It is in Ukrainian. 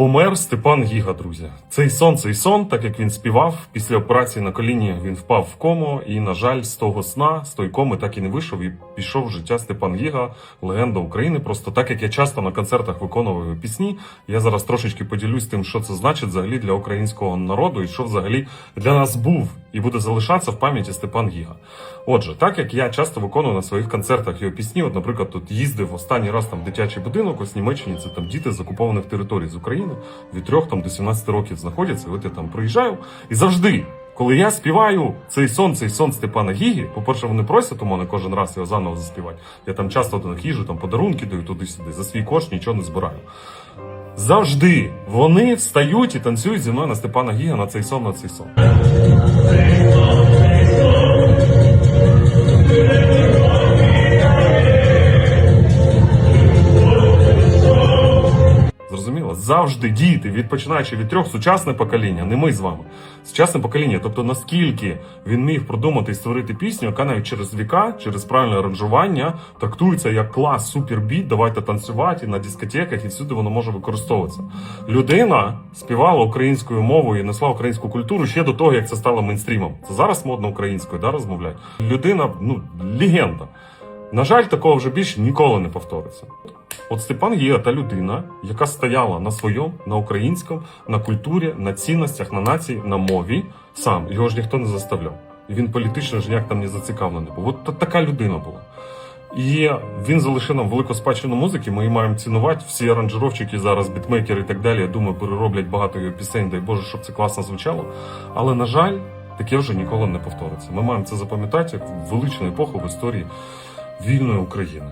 Помер Степан Гіга, друзі. Цей сон, цей сон, так як він співав, після операції на коліні він впав в кому, і, на жаль, з того сна, з той коми так і не вийшов, і пішов в життя Степан Гіга, легенда України. Просто так як я часто на концертах виконував пісні, я зараз трошечки поділюсь тим, що це значить взагалі для українського народу, і що взагалі для нас був і буде залишатися в пам'яті Степан Гіга. Отже, так як я часто виконую на своїх концертах його пісні, от, наприклад, тут їздив останній раз там дитячий будинок, ось в Німеччині це там діти з окупованих територій з України від 3 там, до 17 років знаходяться. і От я там приїжджаю і завжди. Коли я співаю цей сон, цей сон Степана Гіги, по-перше, вони просять у мене кожен раз його заново заспівати. Я там часто до них їжу, там подарунки даю туди-сюди, за свій кошт нічого не збираю. Завжди вони встають і танцюють зі мною на Степана Гіга на цей сон, на цей сон. Завжди діти, відпочинаючи від трьох, сучасне покоління, не ми з вами. Сучасне покоління, тобто наскільки він міг продумати і створити пісню, яка навіть через віка, через правильне аранжування трактується як клас, супербіт, давайте танцювати на дискотеках, і всюди воно може використовуватися. Людина співала українською мовою і несла українську культуру ще до того, як це стало мейнстрімом. Це зараз модно українською, да, розмовляють. Людина, ну, легенда. На жаль, такого вже більше ніколи не повториться. От Степан є та людина, яка стояла на своєму, на українському, на культурі, на цінностях, на нації, на мові сам. Його ж ніхто не заставляв. Він політично ж ніяк там не зацікавлений був. От та- така людина була. І він залишив нам велику спадщину музики. Ми її маємо цінувати. Всі аранжировщики зараз, бітмейкери і так далі. Я думаю, перероблять багато його пісень. Дай Боже, щоб це класно звучало. Але на жаль, таке вже ніколи не повториться. Ми маємо це запам'ятати як величну епоху в історії вільної України.